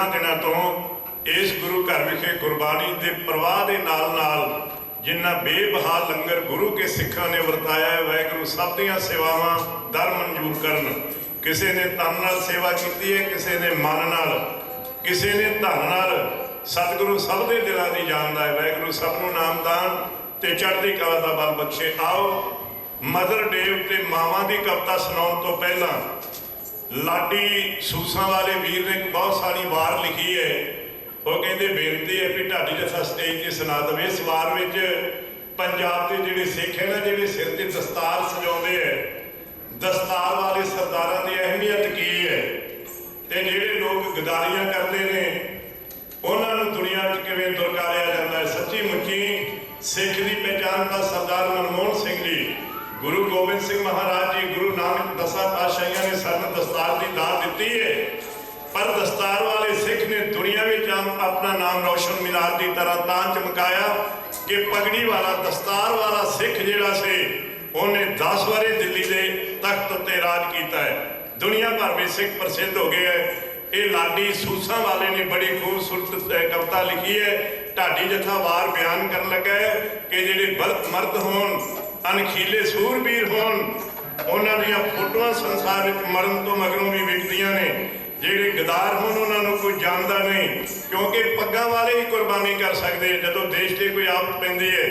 ਪਿਛਲੇ ਦਿਨਾਂ ਤੋਂ ਇਸ ਗੁਰੂ ਘਰ ਵਿਖੇ ਗੁਰਬਾਣੀ ਦੇ ਪ੍ਰਵਾਹ ਦੇ ਨਾਲ ਨਾਲ ਜਿੰਨਾ ਬੇਬਹਾ ਲੰਗਰ ਗੁਰੂ ਕੇ ਸਿੱਖਾਂ ਨੇ ਵਰਤਾਇਆ ਹੈ, ਵਾਹਿਗੁਰੂ ਸਭ ਦੀਆਂ ਸੇਵਾਵਾਂ ਦਰ ਮਨਜ਼ੂਰ ਕਰਨ। ਕਿਸੇ ਨੇ ਤਨ ਨਾਲ ਸੇਵਾ ਕੀਤੀ ਹੈ, ਕਿਸੇ ਨੇ ਮਨ ਨਾਲ। ਕਿਸੇ ਨੇ ਧਨ ਨਾਲ ਸਤਿਗੁਰੂ ਸਭ ਦੇ ਦਿਲਾਂ ਦੀ ਜਾਣਦਾ ਹੈ, ਵਾਹਿਗੁਰੂ ਸਭ ਨੂੰ ਨਾਮਦਾਨ ਤੇ ਚੜ੍ਹਦੀ ਕਲਾ ਦਾ ਬਲ ਬਖਸ਼ੇ। ਆਓ, ਮਦਰ ਡੇ ਉੱਤੇ ਮਾਵਾਂ ਦੀ ਕਵਿਤਾ ਸੁਣਾਉਣ ਤੋਂ ਪਹਿਲਾਂ ਲਾਡੀ ਸੂਸਾਂ ਵਾਲੇ ਵੀਰ ਨੇ ਇੱਕ ਬਹੁਤ ਸਾਰੀ ਵਾਰ ਲਿਖੀ ਹੈ। ਉਹ ਕਹਿੰਦੇ ਬੇਨਤੀ ਹੈ ਵੀ ਢਾਡੀ ਜਥਾ ਸਟੇਜ ਤੇ ਸੁਣਾ ਦੇਵੇ। ਇਸ ਵਾਰ ਵਿੱਚ ਪੰਜਾਬ ਦੇ ਜਿਹੜੇ ਸਿੱਖ ਹੈ ਨਾ, ਜਿਹੜੇ ਸਿਰ ਤੇ ਦਸਤਾਰ ਸਜਾਉਂਦੇ ਹੈ, ਦਸਤਾਰ ਵਾਲੇ ਸਰਦਾਰਾਂ ਦੀ ਅਹਿਮੀਅਤ ਕੀ ਹੈ? ਤੇ ਜਿਹੜੇ ਲੋਕ ਗਦਾਰੀਆਂ ਕਰਦੇ ਨੇ, ਉਹਨਾਂ ਨੂੰ ਦੁਨੀਆ 'ਚ ਕਿਵੇਂ ਦੁਰਕਾਰਿਆ ਜਾਂਦਾ ਹੈ? ਸੱਚੀ ਮੁੱਚੀ ਸਿੱਖ ਦੀ ਪਹਿਚਾਨ ਦਾ ਸਰਦਾਰ ਮਨਮੋਹਨ ਸਿੰਘ ਜੀ ਗੁਰੂ ਗੋਬਿੰਦ ਸਿੰਘ ਮਹਾਰਾਜ ਜੀ ਗੁਰੂ ਨਾਨਕ ਦਸਾਂ ਪਾਤਸ਼ਾਹੀਆਂ ਨੇ ਸਾਨੂੰ ਦਸਤਾਰ ਦੀ ਦਾਤ ਦਿੱਤੀ ਹੈ ਪਰ ਦਸਤਾਰ ਵਾਲੇ ਸਿੱਖ ਨੇ ਦੁਨੀਆ ਵਿੱਚ ਆਮ- ਆਪਣਾ ਨਾਮ ਰੌਸ਼ਨ ਮਿਨਾਰ ਦੀ ਤਰ੍ਹਾਂ ਤਾਂ ਚਮਕਾਇਆ ਕਿ ਪਗੜੀ ਵਾਲਾ, ਦਸਤਾਰ ਵਾਲਾ ਸਿੱਖ ਜਿਹੜਾ ਸੀ, ਉਹਨੇ 10 ਵਾਰੇ ਦਿੱਲੀ ਦੇ ਤਖਤ ਉੱਤੇ ਰਾਜ ਕੀਤਾ ਹੈ। ਦੁਨੀਆ ਭਰ ਵਿੱਚ ਸਿੱਖ ਪ੍ਰਸਿੱਧ ਹੋ ਗਏ ਹੈ। ਇਹ ਲਾਡੀ ਸੂਸਾਂ ਵਾਲੇ ਨੇ ਬੜੀ ਖੂਬਸੂਰਤ ਕਵਿਤਾ ਲਿਖੀ ਹੈ। ਢਾਡੀ ਜਥਾ ਵਾਰ ਬਿਆਨ ਕਰਨ ਲੱਗਾ ਹੈ ਕਿ ਜਿਹੜੇ ਬਲਦ ਮਰਦ ਹੋਣ, ਅਣਖੀਲੇ ਸੂਰਬੀਰ ਹੋਣ, ਉਹਨਾਂ ਦੀਆਂ ਫੋਟੋਆਂ ਸੰਸਾਰ ਵਿੱਚ ਮਰਨ ਤੋਂ ਮਗਰੋਂ ਵੀ ਵਿਕਦੀਆਂ ਨੇ। ਜਿਹੜੇ ਗਦਾਰ ਹੋਣ, ਉਹਨਾਂ ਨੂੰ ਕੋਈ ਜਾਣਦਾ ਨਹੀਂ ਕਿਉਂਕਿ ਪੱਗਾਂ ਵਾਲੇ ਹੀ ਕੁਰਬਾਨੀ ਕਰ ਸਕਦੇ ਆ। ਜਦੋਂ ਦੇਸ਼ ਤੇ ਕੋਈ ਆਫਤ ਪੈਂਦੀ ਹੈ,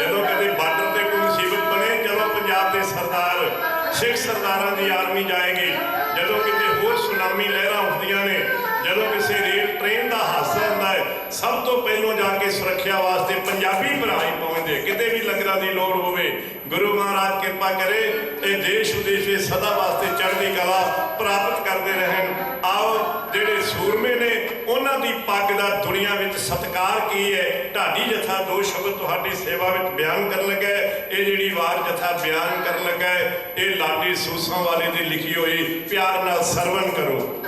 ਜਦੋਂ ਕਦੇ ਬਾਰਡਰ ਤੇ ਕੋਈ ਮੁਸੀਬਤ ਬਣੇ ਜਦੋਂ ਪੰਜਾਬ ਦੇ ਸਰਦਾਰ, ਸਿੱਖ ਸਰਦਾਰਾਂ ਦੀ ਆਰਮੀ ਜਾਏਗੀ ਜਦੋਂ ਕਿਤੇ ਹੋਰ ਸੁਨਾਮੀ ਲਹਿਰਾਂ ਉੱਠਦੀਆਂ ਨੇ, ਜਦੋਂ ਕਿਸੇ ਰੇਲ ਟ੍ਰੇਨ ਦਾ ਹਾਦਸਾ ਸਭ ਤੋਂ ਪਹਿਲਾਂ ਜਾ ਕੇ ਸੁਰੱਖਿਆ ਵਾਸਤੇ ਪੰਜਾਬੀ ਭਰਾ ਹੀ ਪਹੁੰਚਦੇ। ਕਿਤੇ ਵੀ ਲੰਗਰਾਂ ਦੀ ਲੋੜ ਹੋਵੇ ਗੁਰੂ ਮਹਾਰਾਜ ਕਿਰਪਾ ਕਰੇ ਤੇ ਦੇਸ਼ ਵਿਦੇਸ਼ ਵਿੱਚ ਸਦਾ ਵਾਸਤੇ ਚੜ੍ਹਦੀ ਕਲਾ ਪ੍ਰਾਪਤ ਕਰਦੇ ਰਹਿਣ। ਆਓ ਜਿਹੜੇ ਸੂਰਮੇ ਨੇ ਉਹਨਾਂ ਦੀ ਪੱਗ ਦਾ ਦੁਨੀਆ ਵਿੱਚ ਸਤਕਾਰ ਕੀ ਹੈ? ਢਾਡੀ ਜਥਾ ਦੋ ਸ਼ਬਦ ਤੁਹਾਡੀ ਸੇਵਾ ਵਿੱਚ ਬਿਆਨ ਕਰਨ ਲੱਗਾ ਹੈ। ਇਹ ਜਿਹੜੀ ਵਾਰ ਜਥਾ ਬਿਆਨ ਕਰਨ ਲੱਗਾ ਹੈ, ਇਹ ਲਾਡੀ ਸੂਸਾਂ ਵਾਲੇ ਦੀ ਲਿਖੀ ਹੋਈ ਪਿਆਰ ਨਾਲ ਸਰਵਣ ਕਰੋ।